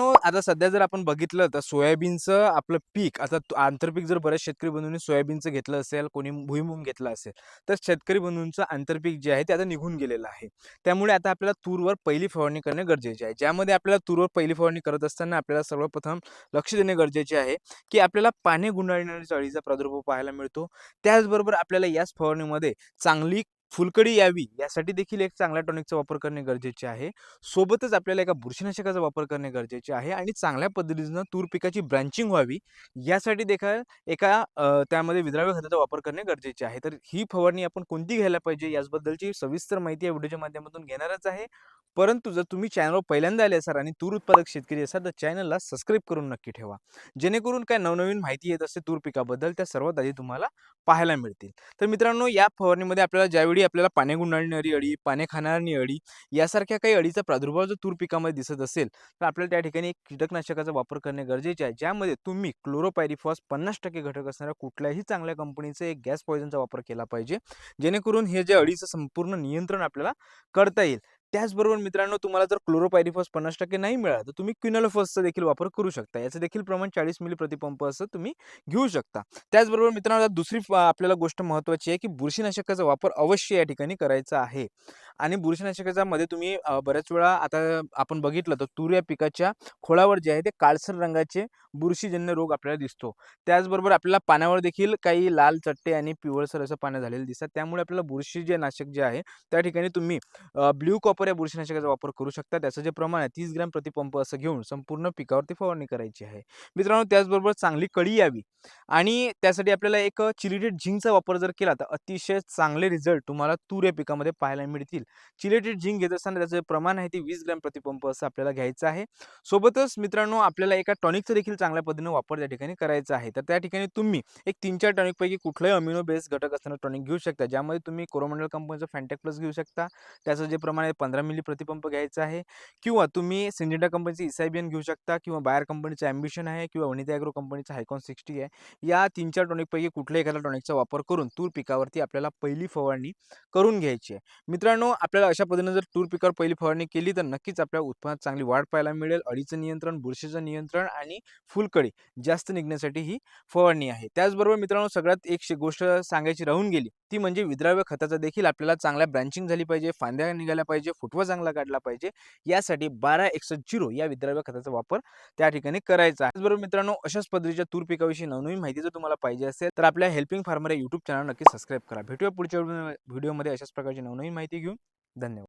आता सध्या जर आपण बघितलं तर सोयाबीनचं आपलं पीक आता आंतरपीक जर बऱ्याच शेतकरी बंधूंनी सोयाबीनचं घेतलं असेल कोणी भुईमुंग घेतलं असेल तर शेतकरी बंधूंचं आंतरपीक जे आहे ते आता निघून गेलेलं आहे. त्यामुळे आता आपल्याला तूरवर पहिली फवारणी करणे गरजेचे आहे. ज्यामध्ये आपल्याला तूरवर पहिली फवारणी करत असताना आपल्याला सर्वप्रथम लक्ष देणे गरजेचे आहे की आपल्याला पाने गुंडाळणारी चळीचा प्रादुर्भाव पाहायला मिळतो. त्याचबरोबर आपल्याला याच फवारणीमध्ये चांगली फुलकडी यावी यासाठी देखील एक चांगल्या टॉनिकचा वापर करणे गरजेचे आहे. सोबतच आपल्याला एका बुरशीनाशकाचा वापर करणे गरजेचे आहे आणि चांगल्या पद्धतीनं तूर पिकाची ब्रँचिंग व्हावी यासाठी देखील एका त्यामध्ये विद्राव्य खताचा वापर करणे गरजेचे आहे. तर ही फवारणी आपण कोणती घ्यायला पाहिजे याबद्दलची सविस्तर माहिती या व्हिडिओच्या माध्यमातून घेणारच आहे. परंतु जर तुम्ही चॅनलवर पहिल्यांदा आले असाल आणि तूर उत्पादक शेतकरी असाल तर चॅनलला सबस्क्राईब करून नक्की ठेवा. जेणेकरून काय नवनवीन माहिती येत असते तूर पिकाबद्दल त्या सर्वात आधी तुम्हाला पाहायला मिळतील. तर मित्रांनो या फवारणीमध्ये आपल्याला ज्यावेळी आपल्याला पाने गुंडाळणारी अळी पाने खाणारी अळी यासारख्या काही अळीचा प्रादुर्भाव जर तूर पिकामध्ये दिसत असेल तर आपल्याला त्या ठिकाणी एक कीटकनाशकाचा वापर करणे गरजेचे आहे ज्यामध्ये तुम्ही क्लोरोपायरिफॉस पन्नास टक्के घटक असणाऱ्या कुठल्याही चांगल्या कंपनीचा एक गॅस पॉयझनचा वापर केला पाहिजे. जेणेकरून हे जे अळीचं संपूर्ण नियंत्रण आपल्याला करता येईल. त्याचबरोबर मित्रांनो तुम्हाला जर क्लोरोपायरिफॉस पन्नास टक्के नाही मिळाला तर तुम्ही क्विनोलोफॉसचा देखील वापर करू शकता. याचं देखील प्रमाण चाळीस मिली प्रतिपंप असं तुम्ही घेऊ शकता. त्याचबरोबर मित्रांनो दुसरी आपल्याला गोष्ट महत्त्वाची आहे की बुरशीनाशकाचा वापर अवश्य या ठिकाणी करायचा आहे. आणि बुरशीनाशकाच्या मध्ये तुम्ही बऱ्याच वेळा आता आपण बघितलं तर तूर या पिकाच्या खोळावर जे आहे ते काळसर रंगाचे बुरशीजन्य रोग आपल्याला दिसतो. त्याचबरोबर आपल्याला पाण्यावर देखील काही लाल चट्टे आणि पिवळसर असं पानं झालेलं दिसतात. त्यामुळे आपल्याला बुरशी जे नाशक जे आहे त्या ठिकाणी तुम्ही ब्ल्यू कॉपर या बुरशीनाशकाचा वापर करू शकता. त्याचं जे प्रमाण आहे तीस ग्रॅम प्रतिपंप असं घेऊन संपूर्ण पिकावरती फवारणी करायची आहे. मित्रांनो त्याचबरोबर चांगली कळी यावी आणि त्यासाठी आपल्याला एक चिलिटेड झिंकचा वापर जर केला तर अतिशय चांगले रिझल्ट तुम्हाला तूर या पिकामध्ये पाहायला मिळतील. चिलेटेड झिंक घेत असताना त्याचं प्रमाण आहे ते वीस ग्रॅम प्रतिपंप असं आपल्याला घ्यायचं आहे. सोबतच मित्रांनो आपल्याला एका टॉनिकचा देखील चांगल्या पद्धतीने वापर त्या ठिकाणी करायचा आहे. तर त्या ठिकाणी तुम्ही एक तीन चार टॉनिकपैकी कुठलाही अमिनो बेस घटक असताना टॉनिक घेऊ शकता. ज्यामध्ये तुम्ही कोरोमंडल कंपनीचं फॅन्टॅक प्लस घेऊ शकता. त्याचं जे प्रमाण आहे पंधरा मिली प्रतिपंप घ्यायचं आहे. किंवा तुम्ही सिंजिटा कंपनीचं इसायबियन घेऊ शकता किंवा बायर कंपनीचं ॲम्बिशन आहे किंवा वनिता ॲग्रो कंपनीचं हायकॉन सिक्स्टी आहे. या तीन चार टॉनिकपैकी कुठल्याही एखाद्या टॉनिकचा वापर करून तूर पिकावरती आपल्याला पहिली फवारणी करून घ्यायची आहे. मित्रांनो आपल्याला अशा पद्धतीने जर टूर पिकावर पहिली फवारणी केली तर नक्कीच आपल्या उत्पन्नात चांगली वाढ पाहायला मिळेल. अळीचं नियंत्रण बुरशीचं नियंत्रण आणि फुलकडी जास्त निघण्यासाठी ही फवारणी आहे. त्याचबरोबर मित्रांनो सगळ्यात एक गोष्ट सांगायची राहून गेली ती म्हणजे विद्राव्य खताचा देखील आपल्याला चांगल्या ब्रँचिंग झाली पाहिजे फांद्या निघाल्या पाहिजे फुटवा चांगला काढला पाहिजे यासाठी बारा एकसष्ट झिरो या विद्राव्य खताचा वापर त्या ठिकाणी करायचा त्याचबरोबर मित्रांनो अशाच पद्धतीच्या तूर पिकाविषयी नवनवीन माहिती जर तुम्हाला पाहिजे असेल तर आपल्या हेल्पिंग फार्मर या युट्यूब चॅनल नक्की सबस्क्राईब करा. भेटूया पुढच्या व्हिडिओमध्ये अशाच प्रकारची नवनवीन माहिती घेऊन. धन्यवाद.